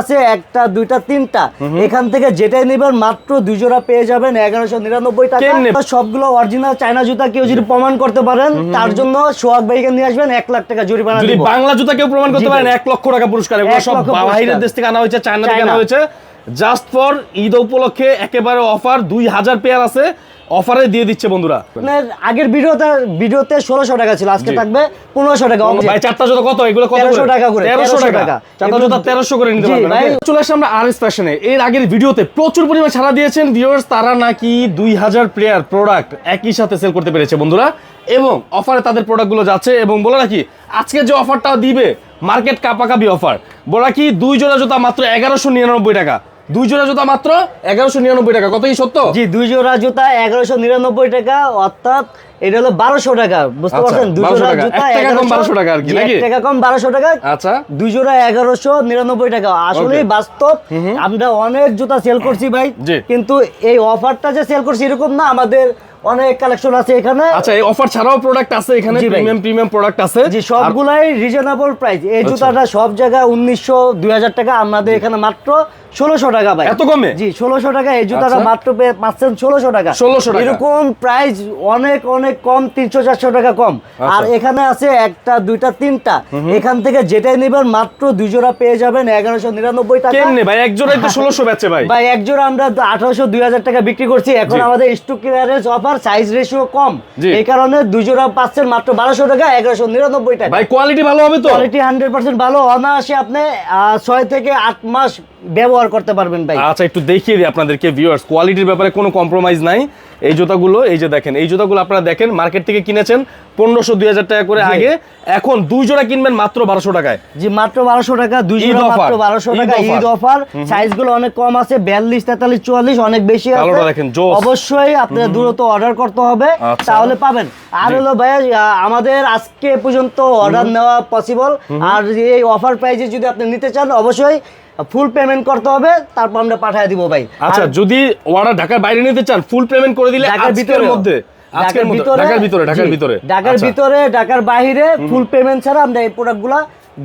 আছে একটা দুইটা তিনটা। এখান থেকে যেটাই নেবেন মাত্র দুই জোড়া পেয়ে যাবেন এগারোশো নিরানব্বই টাকা। সবগুলো অরিজিনাল চায়না জুতা কেউ যদি প্রমাণ করতে পারেন তার জন্য সোহাগ ভাইকে নিয়ে আসবেন এক লাখ টাকা জরিমানা যদি বাংলা জুতা কেউ প্রমাণ করতে পারেন এক লক্ষ টাকা পুরস্কার। এগুলো সব বাইরের দেশ থেকে আনা হয়েছে চায়না থেকে আনা হয়েছে। জাস্ট ফর ঈদ উপলক্ষে একেবারে অফার দুই হাজার পেয়ার আছে। অফারে দিয়ে দিচ্ছে বন্ধুরা। আপনার আগের ভিডিওতে ভিডিওতে ষোলোশো টাকা ছিল আজকে থাকবে পনেরোশো টাকা ভাই চারটা জুতা কত? এগুলো কত 1300 টাকা করে, তেরোশো টাকা। চারটা জুতা তেরোশো করে নিতে পারবেন চলে আসে আমরা আর এস ফ্যাশনে এর আগের ভিডিওতে প্রচুর পরিমাণ ছাড়া দিয়েছেন ভিউয়ার্স তারা নাকি দুই হাজার প্লেয়ার প্রোডাক্ট একই সাথে সেল করতে পেরেছে বন্ধুরা। এবং অফারে তাদের প্রোডাক্টগুলো যাচ্ছে এবং বলে রাখি আজকে যে অফারটা দিবে মার্কেট কাপাকাপি অফার বলে রাখি দুই জোড়া জুতা মাত্র এগারোশো নিরানব্বই টাকা। দুই জোড়া জুতা মাত্র এগারোশো নিরানব্বই টাকা। কত কি সত্য? জি দুই জোড়া জুতা এগারোশো নিরানব্বই টাকা অর্থাৎ এটা হলো বারোশো টাকা বুঝতে আচ্ছা, পারছেন? দুই জোড়া জুতা এক টাকা কম 1100 1200 টাকা আর কি? টাকা কম বারোশো টাকা। আচ্ছা। দুই জোড়া এগারোশো নিরানব্বই টাকা। আসলে বাস্তব আমরা অনেক জুতা সেল করছি ভাই কিন্তু এই অফারটা যে সেল করছি এরকম না আমাদের অনেক কালেকশন আছে এখানে। আচ্ছা এই অফার ছাড়াও প্রোডাক্ট আছে এখানে প্রিমিয়াম প্রিমিয়াম প্রোডাক্ট আছে। জি সবগুলাই রিজনেবল প্রাইস এই আচ্ছা। জুতাটা সব জায়গায় উনিশশো দুই হাজার টাকা আমাদের এখানে মাত্র। ষোলোশো টাকা ভাই। এত কমে? জি ষোলোশো টাকা এই জুতাটা আচ্ছা। মাত্র পেয়ে পাচ্ছেন ষোলোশো টাকা। 1600 টাকা। এরকম প্রাইস অনেক অনেক কম তিনশো চারশো টাকা কম। আচ্ছা। আর এখানে আছে একটা দুইটা তিনটা। এখান থেকে যেটাই নেবেন মাত্র দুই জোড়া পেয়ে যাবেন এগারোশো নিরানব্বই টাকা। কেমনে ভাই? এক জোড়াই তো ষোলোশো বেচে ভাই। ভাই এক জোড়া আমরা আঠারোশো দুই হাজার টাকা বিক্রি করছি। এখন আমাদের stock clearance offer size ratio কম। এই কারণে দুই জোড়া পাচ্ছেন মাত্র বারোশো টাকা এগারোশো নিরানব্বই টাকা। ভাই কোয়ালিটি ভালো হবে তো? কোয়ালিটি হান্ড্রেড পার্সেন্ট ভালো। অনায়াসে আপনি ছয় থেকে আট মাস ব্যবহার করতে পারবেন ভাই। আচ্ছা একটু দেখিয়ে দিই আপনাদেরকে ভিউয়ার্স কোয়ালিটির ব্যাপারে কোনো কম্প্রোমাইজ নাই। এই জুতাগুলো এই যে দেখেন এই জুতাগুলো আপনারা দেখেন মার্কেট থেকে কিনেছেন পনেরোশো দুই হাজার টাকা করে আগে। এখন দুই জোড়া কিনবেন মাত্র বারোশো টাকায়। জি মাত্র বারোশো টাকা দুই জোড়া মাত্র বারোশো টাকা ঈদ অফার। সাইজগুলো অনেক কম আছে বিয়াল্লিশ তেতাল্লিশ চুয়াল্লিশ অনেক বেশি আছে। দেখেন, অবশ্যই আপনার দ্রুত অর্ডার করতে হবে আচ্ছা। তাহলে পাবেন। আর হলো ভাই আমাদের আজকে পর্যন্ত অর্ডার নেওয়া পসিবল আর এই অফার প্রাইসে যদি আপনি নিতে চান অবশ্যই ফুল পেমেন্ট করতে হবে তারপর আমরা পাঠিয়ে দিব ভাই। আচ্ছা যদি অর্ডার ঢাকার বাইরে নিতে চান ফুল পেমেন্ট করে দিলে আজকের। মধ্যে আজকের ভিতরে ঢাকার ভিতরে ঢাকার ভিতরে ঢাকার আচ্ছা। ভিতরে ঢাকার বাইরে ফুল পেমেন্ট ছাড়া আমরা এই প্রোডাক্টগুলা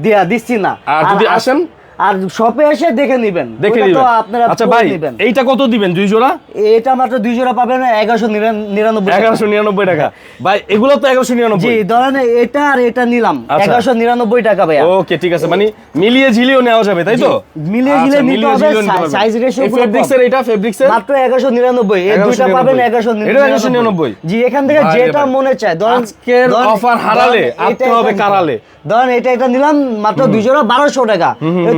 দেয়া দিচ্ছি না আর যদি আসেন? আর শপে এসে দেখে নেবেন। দেখে নিবেন। আপনারা আচ্ছা ভাই এইটা কত দিবেন দুই জোড়া? এটা মাত্র দুই জোড়া পাবেন এগারোশো নিরানব্বই এগারোশো নিরানব্বই টাকা। ভাই এগুলো তো এগারোশো জি ধরেন এটা আর এটা নিলাম। আচ্ছা। এগারোশো নিরানব্বই টাকা ভাইয়া। ওকে ঠিক আছে। মানে মিলিয়ে ঝিলিয়েও নেওয়া যাবে তাই তো? মিলিয়ে ঝিলিয়ে নিতে মিলিয়ে হবে, ঝিলিয়েও নিতে সাই- পারবেন। size ratio এই ফেব্রিক্সের এটা ফেব্রিক্সের মাত্র এগারোশো নিরানব্বই। এই দুইটা পাবেন এগারোশো এটাও 1199 জি এখান থেকে যেটা মনে চায় ধরেন আজকের ধরেন- হারালে, হবে কারালে। ধরেন এটা এটা নিলাম মাত্র দুই জোড়া বারোশো টাকা।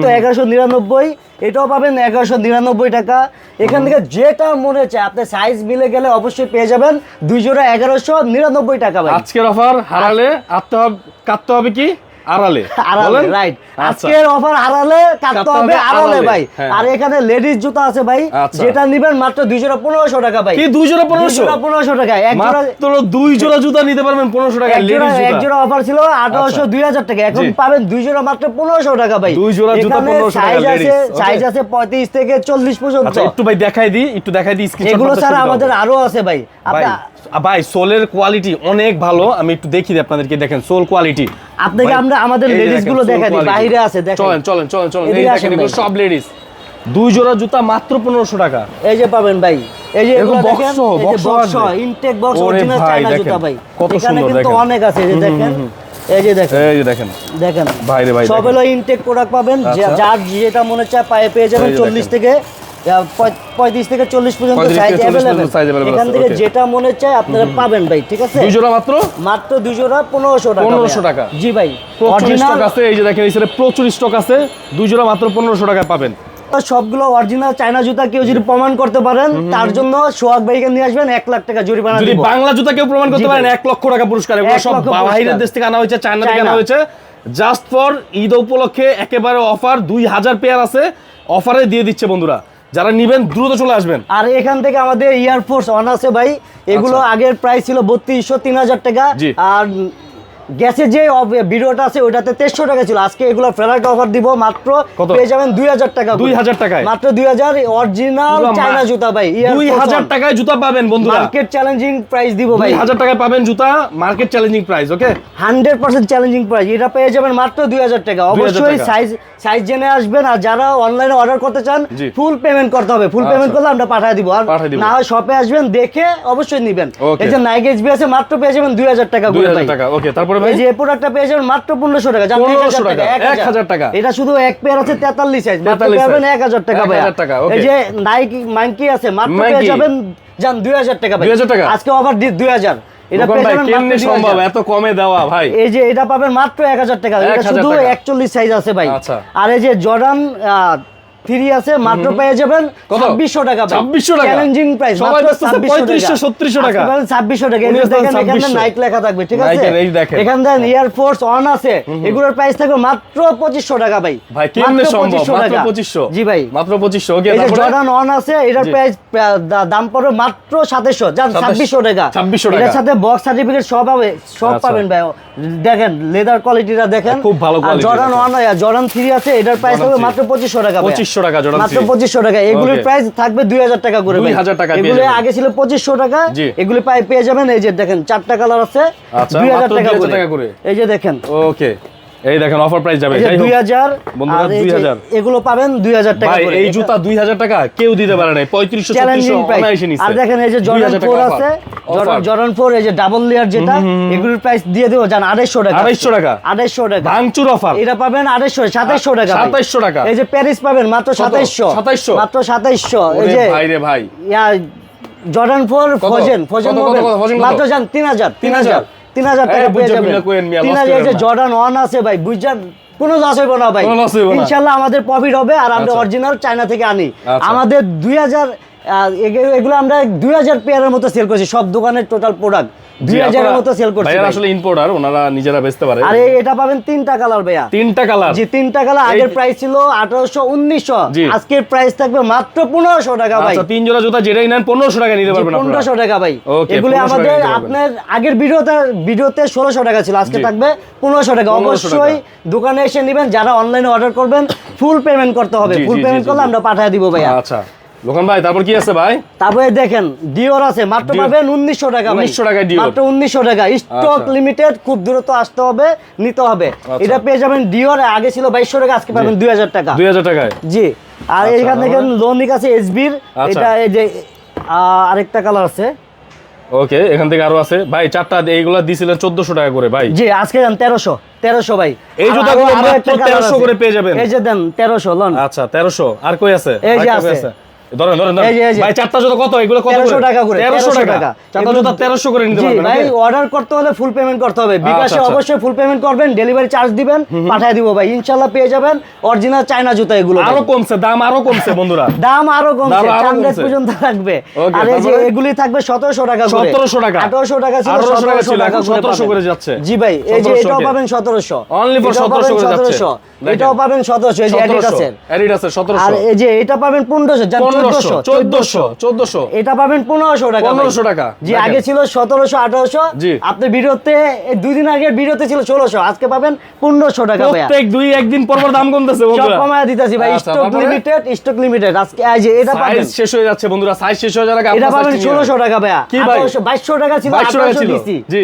তো এগারোশো নিরানব্বই এটাও পাবেন এগারোশো নিরানব্বই টাকা। এখান থেকে যেটা মনে হচ্ছে আপনি সাইজ মিলে গেলে অবশ্যই পেয়ে যাবেন দুই জোড়া এগারোশো নিরানব্বই টাকা আজকের অফার হারালে আত্ম হবে কাটতে হবে কি? আড়ালে। আড়ালে রাইট আচ্ছা। আজকের অফার হারালে কাটতে হবে আড়ালে। আড়ালে, ভাই। হ্যাঁ। আর এখানে লেডিস জুতা আছে ভাই। আচ্ছা। যেটা নিবেন মাত্র দুইশো পনেরোশো টাকা ভাই। কি দুই জোড়া পনেরোশো? দুইশো পনেরোশো টাকা। এক জোড়া মাত্র দুই জোড়া জুতা নিতে পারবেন পনেরোশো টাকা লেডিস এক জোড়া অফার ছিল আঠারোশো আচ্ছা। দুই হাজার টাকা। এখন পাবেন দুই জোড়া মাত্র পনেরোশো টাকা ভাই। দুই জোড়া জুতা এখানে 1500 টাকা সাইজ আছে সাইজ আছে পঁয়ত্রিশ থেকে চল্লিশ পর্যন্ত। আচ্ছা একটু ভাই দেখাই দিই একটু দেখাই দিই স্ক্রিনশট এগুলো ছাড়া আমাদের আরও আছে ভাই আপনি- ভাই সোলের কোয়ালিটি অনেক ভালো। আমি একটু দেখি দিই আপনাদেরকে দেখেন সোল কোয়ালিটি আপনাকে আমরা আমাদের ladies গুলো দেখাই দিই, বাইরে আছে, দেখেন। চলেন চলেন চলেন চলেন এই দেখেন এগুলো সব লেডিস দুই জোড়া জুতা মাত্র পনেরোশো টাকা। এই যে পাবেন ভাই এই যে এগুলো সহ আসবে। ইনটেক বক্স অরিজিনাল চায়না জুতা ভাই। কত এখানে সুন্দর কিন্তু দেখেন। অনেক আছে এই যে দেখেন। এই যে দেখেন। এই যে দেখেন। দেখেন। ভাই রে ভাই, সব হলো ইনটেক প্রোডাক্ট পাবেন যে- আচ্ছা। যার যেটা মনে চায় পায়ে পেয়ে যাবেন এই যে চল্লিশ দেখেন। থেকে আহ, পঁয়- পঁয়ত্রিশ থেকে চল্লিশ পর্যন্ত 35 থেকে 40 পর্যন্ত এখান থেকে যেটা মনে চায় আপনারা পাবেন ভাই ঠিক আছে? দুই জোড়া মাত্র? মাত্র দুই জোড়া পনেরোশো টাকা 1500 টাকা। জি ভাই প্রচুর স্টক আছে এই যে দেখেন এই প্রচুর স্টক আছে দুই জোড়া মাত্র টাকায় পাবেন। সবগুলো অরিজিনাল চায়না জুতা কেউ যদি প্রমাণ করতে পারেন তার জন্য সোহাগ ভাইকে নিয়ে আসবেন এক লাখ টাকা জরিমানা যদি বাংলা জুতা কেউ প্রমাণ করতে পারেন এক লক্ষ টাকা পুরস্কার এগুলো সব বাইরের দেশ থেকে আনা হয়েছে চায়না থেকে আনা হয়েছে। জাস্ট ফর ঈদ উপলক্ষে একেবারে অফার দুই হাজার পেয়ার আছে অফারে দিয়ে দিচ্ছে বন্ধুরা। যারা নিবেন দ্রুত চলে আসবেন। আর এখান থেকে আমাদের এয়ারফোর্স অন আছে ভাই এগুলো আচ্ছা। আগের প্রাইস ছিল বত্রিশশো তিন হাজার টাকা। আর গ্যাসের যে ভিডিওটা আছে ওটাতে তেইশশো টাকা ছিল। আজকে এগুলো ফ্ল্যাট অফার দিব মাত্র? পেয়ে যাবেন দুই হাজার টাকা করে। 2000 টাকায়? মাত্র দুই হাজার অরিজিনাল চায়না জুতা ভাই দুই হাজার টাকায় জুতা পাবেন বন্ধুরা। মার্কেট চ্যালেঞ্জিং প্রাইস দিব ভাই। দুই হাজার টাকায় পাবেন জুতা market challenging price okay hundred percent challenging price এটা পেয়ে যাবেন মাত্র দুই হাজার টাকা। অবশ্যই সাইজ সাইজ জেনে আসবেন আর যারা অনলাইনে অর্ডার করতে চান ফুল পেমেন্ট করতে হবে। ফুল পেমেন্ট আচ্ছা। করলে আমরা পাঠিয়ে দিব। আর না হয় শপে আসবেন দেখে অবশ্যই নিবেন. এই যে নাইক এসবি আছে মাত্র পেয়ে যাবেন দুই হাজার টাকা দুই হাজার টাকা ওকে তারপরে ভাই যে প্রোডাক্টটা পেয়ে যাবেন মাত্র পনেরোশো টাকা জান, 1500 টাকা, 1000 টাকা। এটা শুধু এক পেয়ার আছে তেতাল্লিশ সাইজ মাত্র পাবেন size। এক হাজার টাকা ভাই 1000 টাকা। এই যে নাইকি মাইকি আছে মাত্র পেয়ে যাবেন জান দুই হাজার টাকা ভাই 2000 টাকা? আজকে এটা কেমনে সম্ভব 2000 এত কমে দেওয়া ভাই এই যে এটা পাবেন মাত্র এক হাজার টাকা এটা শুধু টাকা। একচল্লিশ সাইজ আছে ভাই আচ্ছা। আর এই যে জর্ডান থ্রি আছে মাত্র পেয়ে যাবেন ছাব্বিশশো টাকা 2600 টাকা? চ্যালেঞ্জিং প্রাইস 3500, 3600 টাকা। ছাব্বিশশো টাকা। এখানে 2600 নাইক লেখা থাকবে ঠিক আছে। এখান থেকে অন আছে। এগুলোর প্রাইস থাকবে মাত্র পঁচিশশো টাকা ভাই। ভাই কেমনে সম্ভব। মাত্র পঁচিশশো। জি ভাই। মাত্র পঁচিশশো। ওকে জর্ডান অন আছে এটার প্রাইস দাম পড়বে মাত্র সাতাশশো। যান ছাব্বিশশো টাকা। 2600 টাকা। এটার সাথে বক্স সার্টিফিকেট সব হবে সব আচ্ছা। পাবেন ভাই। দেখেন লেদার কোয়ালিটিটা দেখেন। খুব ভালো জর্ডান। ওয়ান জর্ডান থ্রি আছে এটার প্রাইস হবে মাত্র পঁচিশশো টাকা ভাই। 2500 টাকা Jordan মাত্র পঁচিশশো টাকা। এগুলোর প্রাইস থাকবে দুই হাজার টাকা করে ভাই। 2000 টাকা এগুলো আগে ছিল পঁচিশশো টাকা। এগুলো পাই পেয়ে যাবেন এই যে দেখেন চারটা কালার আছে। আচ্ছা, দুই হাজার টাকা করে। এই যে দেখেন। ওকে এই দেখেন অফার প্রাইস যাবে। এই যে যাই হোক। দুই হাজার বন্ধুরা, আর এই 2000 এগুলো পাবেন দুই হাজার টাকা করে। এই জুতা দুই হাজার টাকা কেউ দিতে পারে অনায়াসে প্রাইস আর দেখেন এই যে জর্ডান 2000 টাকা আছে। ফোর এই যে ডাবল লেয়ার যেটা এগুলোর প্রাইস দিয়ে দেবো জান আড়াইশো টাকা 250 টাকা? আড়াইশো টাকা ভাঙচুর অফার এটা পাবেন আড়াইশো সাতাইশশো টাকা ভাই। 2700 টাকা। এই যে প্যারিস পাবেন মাত্র? সাতাইশশো মাত্র সাতাইশশো এই যে ভাই রে ভাই ইয়া জর্ডান ফোর? Frozen frozen? মাত্র যান তিন হাজার তিন হাজার তিন হাজার টাকা পেয়ে যাবেন তিন হাজার এই যে জর্ডান ওয়ান আছে ভাই বুঝছেন কোনো লস হইব না ভাই। ইনশাল্লাহ আমাদের প্রফিট হবে আর আমরা আচ্ছা। অরিজিনাল চায়না থেকে আনি আচ্ছা। আমাদের দুই হাজার এগুলো আমরা দুই হাজার পেয়ারের মতো সেল করছি সব দোকানের টোটাল প্রোডাক্ট দুই হাজারের মতো সেল করছি। আসলে ইম্পোর্টার ওনারা নিজেরা বেচতে পারে। আর এটা পাবেন তিনটা কালার ভাইয়া। তিনটা কালার জি তিনটা কালার আগের প্রাইস ছিল আঠারোশো উনিশশো। আজকের প্রাইস থাকবে মাত্র পনেরোশো টাকা ভাই। আচ্ছা তিন জোড়া জুতা যেটাই নেন পনেরোশো টাকা নিতে পারবেন পনেরোশো টাকা ভাই। এগুলো আমাদের। আপনার আগের ভিডিওতে ভিডিওতে ষোলোশো টাকা ছিল আজকে থাকবে পনেরোশো টাকা। অবশ্যই দোকানে এসে নেবেন যারা অনলাইনে অর্ডার করবেন ফুল পেমেন্ট করতে হবে। ফুল পেমেন্ট করলে আমরা পাঠিয়ে দিব ভাইয়া। আচ্ছা। লোকান ভাই তারপর কি আছে ভাই? তারপরে দেখেন ডিওর আছে মাত্র পাবেন উনিশশো টাকা 1900 টাকায় Dior। মাত্র উনিশশো টাকা। স্টক আচ্ছা। লিমিটেড খুব দ্রুত আসতে হবে নিতে হবে। আচ্ছা। এটা পেয়ে যাবেন ডিওর আগে ছিল বাইশশো টাকা আজকে পাবেন দুই হাজার টাকা। দুই হাজার টাকায়। জি। আর আচ্ছা, থেকে লোনিক আছে এসবির। এটা এই যে আরেকটা কালার আছে। ওকে এখান থেকে আরও আছে। ভাই চারটা এইগুলা দিছিলেন চোদ্দশো টাকা করে ভাই। জি আজকে দেন তেরোশো তেরোশো ভাই। এই জুতাগুলো মাত্র 1300 করে পেয়ে যাবেন। এই যে দেন তেরোশো লন আচ্ছা তেরোশো। আর কই আছে? এই যে আছে। ধরেন। ভাই চারটা কত? এগুলো কত তেরোশো টাকা করে তেরোশো টাকা। চারটা জুতা তেরোশো করে নিতে পারবেন ভাই অর্ডার করতে হলে ফুল পেমেন্ট করতে হবে। বিকাশে। অবশ্যই ফুল পেমেন্ট করবেন ডেলিভারি চার্জ দিবেন পাঠিয়ে দিব ভাই। ইনশাল্লাহ পেয়ে যাবেন অরিজিনাল চায়না জুতা এগুলো আরও কমছে দাম আরও কমছে বন্ধুরা। দাম আরও কমছে দাম আরও চান্দেশ কমছে। পর্যন্ত থাকবে। আর এই যে এগুলি থাকবে সতেরোশো টাকা করে। 1700 টাকা। আঠারোশো টাকা ছিল 1700 টাকা 1700 করে যাচ্ছে। জি ভাই এই যে এটাও পাবেন সতেরোশো। Only for 1700 করে যাচ্ছে। এটাও পাবেন সতেরোশো এই যে অ্যাডিডাসের অ্যাডিডাসের আর এই যে এটা পাবেন পনেরোশো এটা পাবেন পনেরোশো টাকা 1500 টাকা। জি আগে ছিল সতেরোশো আঠারোশো জি। আপনি ভিডিওতে দুই দিন আগের ভিডিওতে ছিল ষোলোশো আজকে পাবেন পনেরোশো টাকা ভাইয়া প্রত্যেক দুই একদিন পর পর দাম কমতেছে সব কমায় দিতেছি ভাই আচ্ছা, স্টক লিমিটেড স্টক লিমিটেড আজকে এই যে এটা পাবেন সাইজ শেষ হয়ে যাচ্ছে বন্ধুরা সাইজ শেষ হয়ে যাওয়ার আগে এটা পাবেন size টা নিয়ে ষোলোশো টাকা ভাই? বাইশশো টাকা ছিল 2200 টাকা আঠারোশো ছিল। দিছি জি।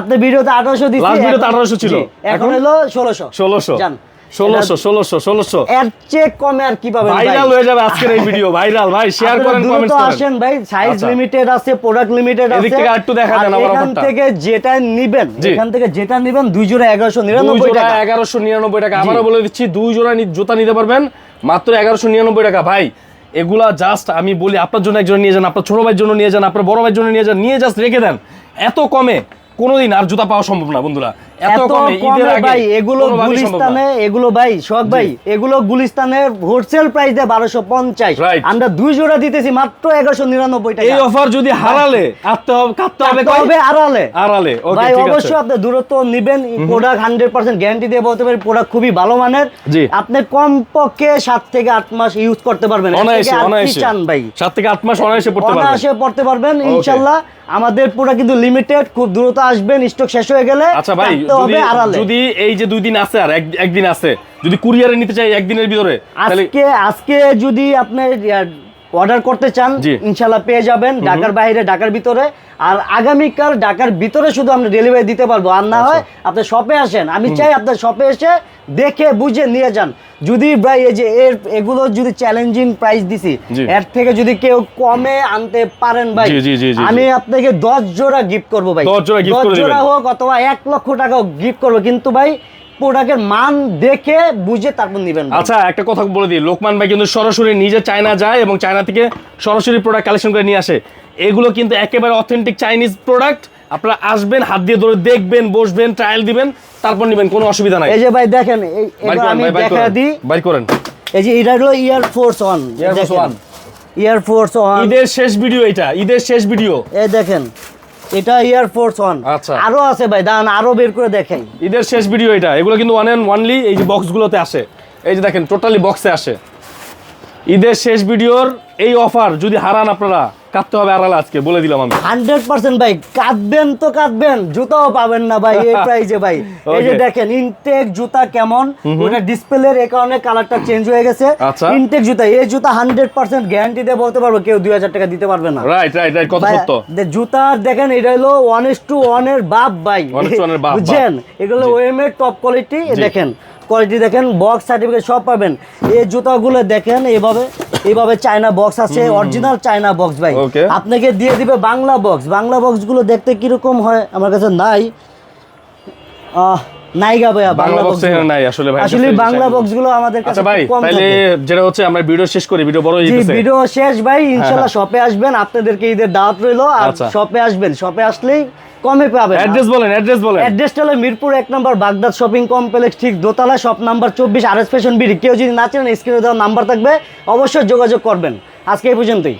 আপনি ভিডিওতে দিছি 1800 ছিল। এখন? হলো ষোলোশো ষোলোশো জান ষোলোশো ষোলোশো ষোলোশো। এর চেয়ে কমে আর কি পাবেন ভাইরাল হয়ে যাবে আজকের এই ভিডিও ভাইরাল ভাই শেয়ার করেন করেন। আসেন ভাই সাইজ আচ্ছা। লিমিটেড আছে প্রোডাক্ট লিমিটেড এদিক থেকে আরেকটু দেখা দেন আমার এখান অফারটা। থেকে যেটা নিবেন। এখান থেকে যেটা নিবেন দুই জোড়া এগারোশো দুই নিরানব্বই জোড়া টাকা। এগারোশো নিরানব্বই টাকা। আবারও বলে দিচ্ছি দুই জোড়া জুতা নিতে পারবেন মাত্র এগারোশো নিরানব্বই টাকা। ভাই এগুলা জাস্ট আমি বলি আপনার জন্য একজন নিয়ে যান আপনার ছোট ভাইয়ের জন্য নিয়ে যান আপনার বড় ভাইয়ের জন্য নিয়ে যান নিয়ে জাস্ট রেখে দেন। এত কমে কোনোদিন আর জুতা পাওয়া সম্ভব না বন্ধুরা। এত এত কমে ঈদের কমে আগে ভাই এগুলো কোনোভাবেই সম্ভব না। গুলিস্তানে এগুলো ভাই শখ ভাই এগুলো গুলিস্তানের হোলসেল প্রাইস দেয় বারোশো পঞ্চাশ। আমরা দুই জোড়া দিতেছি মাত্র এগারোশো নিরানব্বই টাকা। এই অফার যদি হারালে কাটতে হবে কাটতে হবে কাটতে আড়ালে আড়ালে ভাই অবশ্যই আপনি দূরত্ব নিবেন প্রোডাক্ট হান্ড্রেড পার্সেন্ট গ্যারান্টি দিয়ে বলতে পারি প্রোডাক্ট খুবই ভালো মানের। আপনি কম পক্ষে সাত থেকে আট মাস ইউজ করতে পারবেন। অনায়াসে অনায়াসে। চান ভাই? সাত থেকে আট মাস অনায়াসে পড়তে পারবেন। অনায়াসে পড়তে পারবেন ইনশাল্লাহ। আমাদের পুরো কিন্তু লিমিটেড খুব দ্রুত আসবেন স্টক শেষ হয়ে গেলে। আচ্ছা ভাই আনতে হবে যদি- আড়ালে। যদি এই যে দুই দিন আছে আর একদিন আছে যদি কুরিয়ারে নিতে চাই একদিনের ভিতরে আজকে আজকে যদি আপনি অর্ডার করতে চান। ইনশাল্লাহ পেয়ে যাবেন ঢাকার বাইরে ঢাকার ভিতরে। আর আগামীকাল ঢাকার ভিতরে শুধু আমরা ডেলিভারি দিতে পারব আর না হয় আচ্ছা। আপনি শপে আসেন। আমি চাই আপনার শপে এসে দেখে বুঝে নিয়ে যান। যদি ভাই এই যে এর এগুলো যদি চ্যালেঞ্জিং প্রাইস দিছি এর থেকে যদি কেউ কমে আনতে পারেন ভাই। আমি আপনাকে দশ জোড়া গিফট করব ভাই। 10 জোড়া হোক অথবা এক লক্ষ টাকাও গিফট করব। কিন্তু ভাই প্রোডাক্টের মান দেখে বুঝে তারপর নিবেন। আচ্ছা একটা কথা বলে দিই। লোকমান ভাই কিন্তু সরাসরি নিজে চায়না যায় এবং চায়না থেকে সরাসরি প্রোডাক্ট কালেকশন করে নিয়ে আসে। এগুলো কিন্তু একেবারে অথেন্টিক চাইনিজ প্রোডাক্ট আপনারা আসবেন হাত দিয়ে ধরে দেখবেন বসবেন ট্রায়াল দিবেন তারপর নেবেন কোনো অসুবিধা নাই। এই যে ভাই দেখেন আমি দেখা দিই। বাইর করেন। এই যে এটা হলো Air Force One Air Force One। Air Force One ঈদের শেষ ভিডিও এটা ঈদের শেষ ভিডিও এই দেখেন। এটা ইয়ার ফোর্স ওয়ান আচ্ছা। আরও আছে ভাই দাঁড়ান আরও বের করে দেখেন ঈদের শেষ ভিডিও এটা। এগুলো কিন্তু ওয়ান অ্যান্ড ওয়ানলি এই যে বক্সগুলোতে আসে। এই যে দেখেন টোটালি বক্সে আসে। ঈদের শেষ ভিডিওর এই অফার যদি হারান আপনারা কাটতে হবে আড়ালে আজকে বলে দিলাম আমি। হান্ড্রেড পার্সেন্ট ভাই কাঁদবেন তো কাঁদবেন জুতাও পাবেন না ভাই এই প্রাইজে ভাই। এই যে দেখেন ইনটেক জুতা কেমন? ওটা ডিসপ্লের এই কারণে কালারটা চেঞ্জ হয়ে গেছে। আচ্ছা। ইনটেক জুতা এই জুতা হান্ড্রেড পার্সেন্ট গ্যারান্টি দিয়ে বলতে পারব কেউ দুই হাজার টাকা দিতে পারবে না। রাইট রাইট রাইট ভাই, সত্য। জুতার দেখেন এটা হলো ওয়ান এস টু ওয়ানের বাপ ভাই। বুঝছেন? এগুলো ওএম এর টপ কোয়ালিটি দেখেন কোয়ালিটি দেখেন বক্স সার্টিফিকেট সব পাবেন। এই জুতাগুলো দেখেন এইভাবে এইভাবে চায়না বক্স আছে অরিজিনাল চায়না বক্স ভাই। আপনাকে দিয়ে দিবে বাংলা বক্স বাংলা বক্সগুলো দেখতে কীরকম হয়? আমার কাছে নাই। নাইগা ভাইয়া বাংলা বাংলা বক্স বক্স নাই আসলে ভাই আসলে বাংলা বক্সগুলো আমাদের কাছে আচ্ছা ভাই তাহলে যেটা হচ্ছে আমরা ভিডিও শেষ করি ভিডিও বড় হয়ে ভিডিও শেষ ভাই ইনশাল্লাহ শপে আসবেন আপনাদেরকে ঈদের দাওয়াত রইল আর আচ্ছা। শপে আসবেন। শপে আসলেই কমে পাবেন অ্যাড্রেস বলেন অ্যাড্রেস বলেন। অ্যাড্রেসটা হলো মিরপুর এক নম্বর বাগদাদ শপিং কমপ্লেক্স ঠিক দোতলা শপ নাম্বার চব্বিশ আর এস ফ্যাশন বিডি। কেউ যদি না চেন স্ক্রিনে দেওয়া নাম্বার থাকবে অবশ্যই যোগাযোগ করবেন। আজকে এই পর্যন্তই।